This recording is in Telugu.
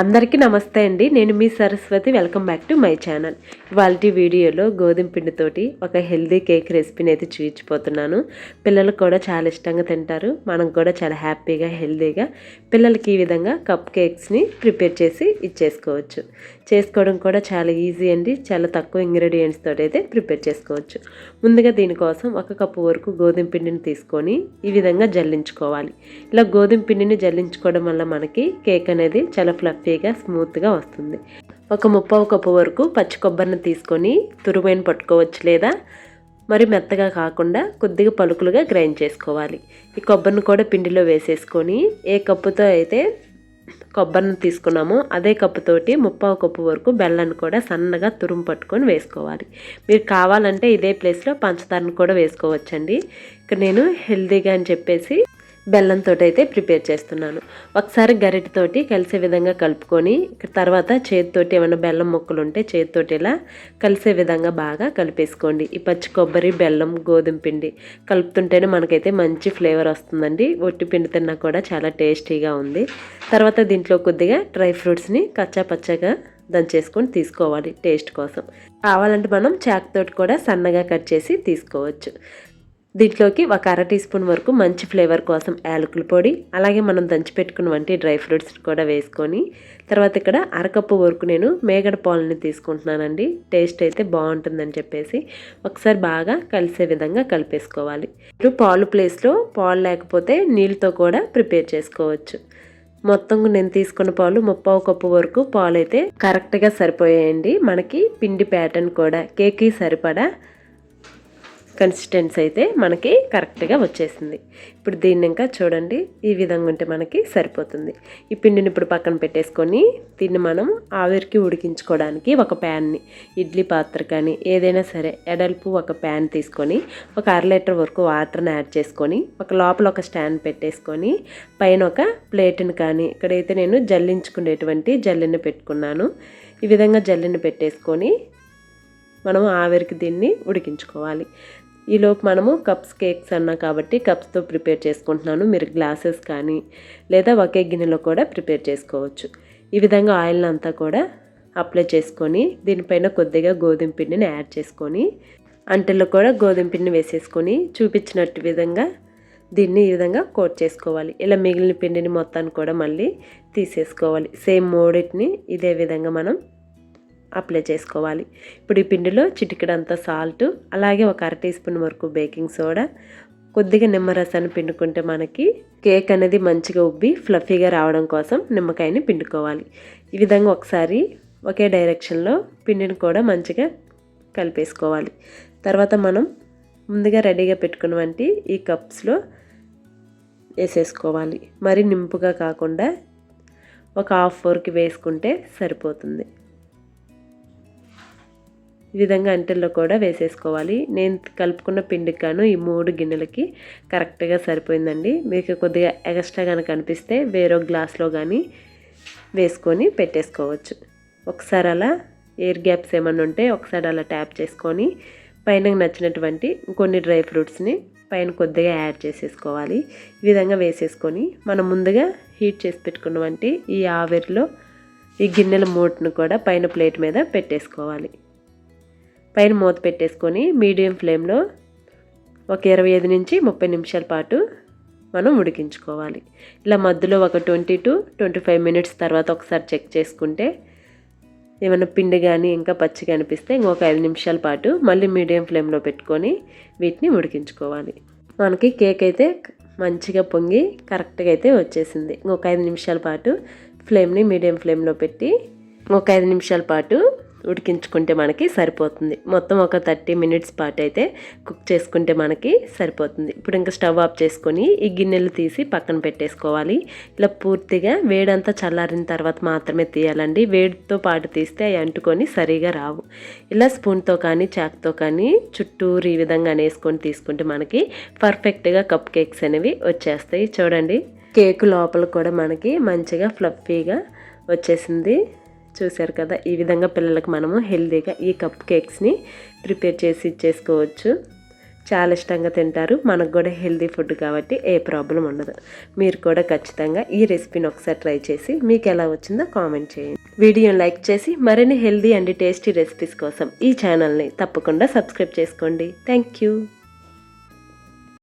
అందరికీ నమస్తే అండి. నేను మీ Saraswati. Welcome back to my channel ఇవాళ వీడియోలో గోధుమ పిండితోటి ఒక హెల్దీ కేక్ రెసిపీని అయితే చూపించిపోతున్నాను పిల్లలు కూడా చాలా ఇష్టంగా తింటారు. మనం కూడా చాలా హ్యాపీగా హెల్దీగా పిల్లలకి ఈ విధంగా కప్ కేక్స్ని ప్రిపేర్ చేసి ఇచ్చేసుకోవచ్చు. చేసుకోవడం కూడా చాలా ఈజీ అండి. చాలా తక్కువ ఇంగ్రీడియంట్స్ తోటి అయితే ప్రిపేర్ చేసుకోవచ్చు. ముందుగా దీనికోసం ఒక కప్పు వరకు గోధుమ పిండిని తీసుకొని ఈ విధంగా జల్లించుకోవాలి. ఇలా గోధుమ పిండిని జల్లించుకోవడం వల్ల మనకి కేక్ అనేది చాలా ఫ్లఫీగా స్మూత్గా వస్తుంది. ఒక ముప్పావు కప్పు వరకు పచ్చి కొబ్బరిని తీసుకొని తురుమైన పట్టుకోవచ్చు లేదా మరి మెత్తగా కాకుండా కొద్దిగా పలుకులుగా గ్రైండ్ చేసుకోవాలి. ఈ కొబ్బరిని కూడా పిండిలో వేసేసుకొని ఏ కప్పుతో అయితే కొబ్బరిని తీసుకున్నామో. అదే కప్పుతోటి ముప్పావు కప్పు వరకు బెల్లాన్ని కూడా సన్నగా తురుము పట్టుకొని వేసుకోవాలి. మీరు కావాలంటే ఇదే ప్లేస్లో పంచదారను కూడా వేసుకోవచ్చండి. ఇక్కడ నేను హెల్తీగా అని చెప్పేసి బెల్లంతో అయితే ప్రిపేర్ చేస్తున్నాను. ఒకసారి గరిటతోటి కలిసే విధంగా కలుపుకొని తర్వాత చేతితోటి ఏమైనా బెల్లం ముక్కలు ఉంటే చేతితోటి ఇలా కలిసే విధంగా బాగా కలిపేసుకోండి. ఈ పచ్చి కొబ్బరి బెల్లం గోధుమ పిండి కలుపుతుంటేనే మనకైతే మంచి ఫ్లేవర్ వస్తుందండి. ఒట్టి పిండి తిన్నా కూడా చాలా టేస్టీగా ఉంది. తర్వాత దీంట్లో కొద్దిగా డ్రై ఫ్రూట్స్ని కచ్చా పచ్చగా దంచేసుకొని తీసుకోవాలి టేస్ట్ కోసం. కావాలంటే మనం చాక్ తోటి కూడా సన్నగా కట్ చేసి తీసుకోవచ్చు. దీంట్లోకి ఒక అర టీ స్పూన్ వరకు మంచి ఫ్లేవర్ కోసం యాలకుల పొడి అలాగే మనం దంచి వంటి డ్రై ఫ్రూట్స్ కూడా వేసుకొని తర్వాత ఇక్కడ అరకప్పు వరకు నేను మేగడ పాలని తీసుకుంటున్నానండి. టేస్ట్ అయితే బాగుంటుందని చెప్పేసి ఒకసారి బాగా కలిసే విధంగా కలిపేసుకోవాలి. ఇప్పుడు పాలు ప్లేస్లో పాలు లేకపోతే నీళ్ళతో కూడా ప్రిపేర్ చేసుకోవచ్చు. మొత్తం నేను తీసుకున్న పాలు ముప్పావు కప్పు వరకు పాలు అయితే కరెక్ట్గా సరిపోయాయండి. మనకి పిండి ప్యాటర్న్ కూడా కేక్కి సరిపడా కన్సిస్టెన్సీ అయితే మనకి కరెక్ట్గా వచ్చేసింది. ఇప్పుడు దీన్ని ఇంకా చూడండి. ఈ విధంగా ఉంటే మనకి సరిపోతుంది. ఈ పిండిని ఇప్పుడు పక్కన పెట్టేసుకొని దీన్ని మనం ఆవిరికి ఉడికించుకోవడానికి ఒక ప్యాన్ని ఇడ్లీ పాత్ర కానీ ఏదైనా సరే ఎడల్పు ఒక ప్యాన్ తీసుకొని ఒక అర లీటర్ వరకు వాటర్ని యాడ్ చేసుకొని ఒక లోపల ఒక స్టాండ్ పెట్టేసుకొని పైన ఒక ప్లేట్ని కానీ ఇక్కడైతే నేను జల్లించుకునేటువంటి జల్లిని పెట్టుకున్నాను. ఈ విధంగా జల్లిని పెట్టేసుకొని మనం ఆవిరికి దీన్ని ఉడికించుకోవాలి. ఈలోపు మనము కప్స్ కేక్స్ అన్నా కాబట్టి కప్స్తో ప్రిపేర్ చేసుకుంటున్నాను. మీరు గ్లాసెస్ కానీ లేదా ఒకే గిన్నెలో కూడా ప్రిపేర్ చేసుకోవచ్చు. ఈ విధంగా ఆయిల్ అంతా కూడా అప్లై చేసుకొని దీనిపైన కొద్దిగా గోధుమ పిండిని యాడ్ చేసుకొని అంటెల్లో కూడా గోధుమ పిండిని వేసేసుకొని చూపించినట్టు విధంగా దీన్ని ఈ విధంగా కోట్ చేసుకోవాలి. ఇలా మిగిలిన పిండిని మొత్తాన్ని కూడా మళ్ళీ తీసేసుకోవాలి. సేమ్ మూడింటిని ఇదే విధంగా మనం అప్లై చేసుకోవాలి. ఇప్పుడు ఈ పిండిలో చిటికెడంత సాల్ట్ అలాగే ఒక అర టీ స్పూన్ వరకు బేకింగ్ సోడా కొద్దిగా నిమ్మరసాన్ని పిండుకుంటే మనకి కేక్ అనేది మంచిగా ఉబ్బి ఫ్లఫీగా రావడం కోసం నిమ్మకాయని పిండుకోవాలి. ఈ విధంగా ఒకసారి ఒకే డైరెక్షన్లో పిండిని కూడా మంచిగా కలిపేసుకోవాలి. తర్వాత మనం ముందుగా రెడీగా పెట్టుకున్నవంటి ఈ కప్స్లో వేసేసుకోవాలి. మరి నింపుగా కాకుండా ఒక హాఫ్ ఫోర్కి వేసుకుంటే సరిపోతుంది. ఈ విధంగా అంటెల్లో కూడా వేసేసుకోవాలి. నేను కలుపుకున్న పిండికి గాను ఈ మూడు గిన్నెలకి కరెక్ట్గా సరిపోయిందండి. మీకు కొద్దిగా ఎక్స్ట్రా కనుక అనిపిస్తే వేరో గ్లాస్లో కానీ వేసుకొని పెట్టేసుకోవచ్చు. ఒకసారి అలా ఎయిర్ గ్యాప్స్ ఏమైనా ఉంటే ఒకసారి అలా ట్యాప్ చేసుకొని పైన నచ్చినటువంటి కొన్ని డ్రై ఫ్రూట్స్ని పైన కొద్దిగా యాడ్ చేసేసుకోవాలి. ఈ విధంగా వేసేసుకొని మనం ముందుగా హీట్ చేసి పెట్టుకున్నవంటి ఈ ఆవిరిలో ఈ గిన్నెల మూటను కూడా పైన ప్లేట్ మీద పెట్టేసుకోవాలి. పైన మూత పెట్టేసుకొని మీడియం ఫ్లేమ్లో ఒక ఇరవై ఐదు నుంచి ముప్పై నిమిషాల పాటు మనం ఉడికించుకోవాలి. ఇలా మధ్యలో ఒక twenty to twenty five minutes తర్వాత ఒకసారి చెక్ చేసుకుంటే ఏమైనా పిండి కానీ ఇంకా పచ్చిగా అనిపిస్తే ఇంకొక ఐదు నిమిషాల పాటు మళ్ళీ మీడియం ఫ్లేమ్లో పెట్టుకొని వీటిని ఉడికించుకోవాలి. మనకి కేక్ అయితే మంచిగా పొంగి కరెక్ట్గా అయితే వచ్చేసింది. ఇంకొక ఐదు నిమిషాల పాటు ఫ్లేమ్ని మీడియం ఫ్లేమ్లో పెట్టి ఒక ఐదు నిమిషాల పాటు ఉడికించుకుంటే మనకి సరిపోతుంది. మొత్తం ఒక థర్టీ మినిట్స్ పాటు అయితే కుక్ చేసుకుంటే మనకి సరిపోతుంది. ఇప్పుడు ఇంకా స్టవ్ ఆఫ్ చేసుకొని ఈ గిన్నెలు తీసి పక్కన పెట్టేసుకోవాలి. ఇలా పూర్తిగా వేడంతా చల్లారిన తర్వాత మాత్రమే తీయాలండి. వేడితో పాటు తీస్తే అవి అంటుకొని సరిగా రావు. ఇలా స్పూన్తో కానీ చాక్తో కానీ చుట్టూరు ఈ విధంగా వేసుకొని తీసుకుంటే మనకి పర్ఫెక్ట్గా కప్ కేక్స్ అనేవి వచ్చేస్తాయి. చూడండి కేక్ లోపల కూడా మనకి మంచిగా ఫ్లఫీగా వచ్చేసింది. చూశారు కదా ఈ విధంగా పిల్లలకు మనము హెల్తీగా ఈ కప్ కేక్స్ని ప్రిపేర్ చేసి ఇచ్చేసుకోవచ్చు. చాలా ఇష్టంగా తింటారు. మనకు కూడా హెల్దీ ఫుడ్ కాబట్టి ఏ ప్రాబ్లం ఉండదు. మీరు కూడా ఖచ్చితంగా ఈ రెసిపీని ఒకసారి ట్రై చేసి మీకు ఎలా వచ్చిందో కామెంట్ చేయండి. వీడియోని లైక్ చేసి మరిన్ని హెల్దీ అండ్ టేస్టీ రెసిపీస్ కోసం ఈ ఛానల్ని తప్పకుండా సబ్స్క్రైబ్ చేసుకోండి. Thank you.